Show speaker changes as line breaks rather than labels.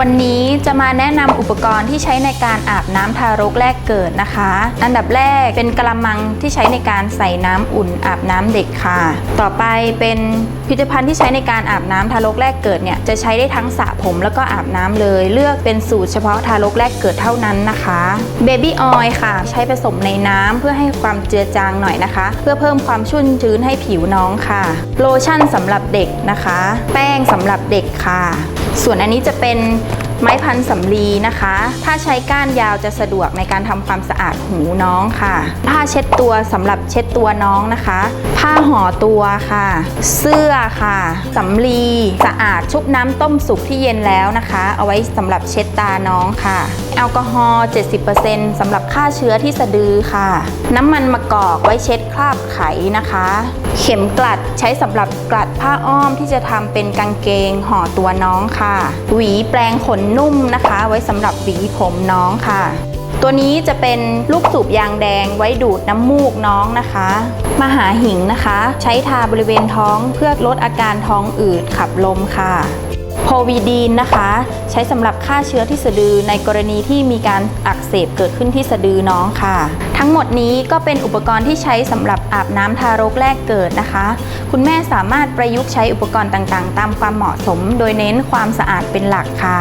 วันนี้จะมาแนะนำอุปกรณ์ที่ใช้ในการอาบน้ำทารกแรกเกิดนะคะ อันดับแรกเป็นกระมังที่ใช้ในการใส่น้ำอุ่นอาบน้ำเด็กค่ะ ต่อไปเป็นผลิตภัณฑ์ที่ใช้ในการอาบน้ำทารกแรกเกิดเนี่ยจะใช้ได้ทั้งสระผมแล้วก็อาบน้ำเลย เลือกเป็นสูตรเฉพาะทารกแรกเกิดเท่านั้นนะคะเบบี้ออยค่ะ ใช้ผสมในน้ำเพื่อให้ความเจือจางหน่อยนะคะ เพื่อเพิ่มความชุ่มชื้นให้ผิวน้องค่ะ โลชั่นสำหรับเด็กนะคะ แป้งสำหรับเด็กค่ะ ส่วนอันนี้จะเป็น ไม้พันสำลีนะคะ ถ้าใช้ก้านยาวจะสะดวกในการทำความสะอาดหูน้องค่ะ ผ้าเช็ดตัวสำหรับเช็ดตัวน้องนะคะ ผ้าห่อตัวค่ะ เสื้อค่ะสำลีสะอาดชุบน้ำต้มสุกที่เย็นแล้วนะคะ เอาไว้สำหรับเช็ดตาน้องค่ะ แอลกอฮอล์ 70%สำหรับฆ่าเชื้อที่สะดือค่ะ น้ำมันมะกอกไว้เช็ดคราบไขนะคะ เข็มกลัดใช้สำหรับกลัดผ้าอ้อมที่จะทำเป็นกางเกงห่อตัวน้องค่ะ หวีแปรงขนนุ่มนะคะ ไว้สำหรับหวีผมน้องค่ะ ตัวนี้จะเป็นลูกสูบยางแดงไว้ดูดน้ำมูกน้องนะคะ มหาหิงนะคะ ใช้ทาบริเวณท้องเพื่อลดอาการท้องอืดขับลมค่ะโพวีดีนนะคะ ใช้สำหรับฆ่าเชื้อที่สะดือในกรณีที่มีการอักเสบเกิดขึ้นที่สะดือน้องค่ะ ทั้งหมดนี้ก็เป็นอุปกรณ์ที่ใช้สำหรับอาบน้ำทารกแรกเกิดนะคะ คุณแม่สามารถประยุกต์ใช้อุปกรณ์ต่างๆ ตามความเหมาะสม โดยเน้นความสะอาดเป็นหลักค่ะ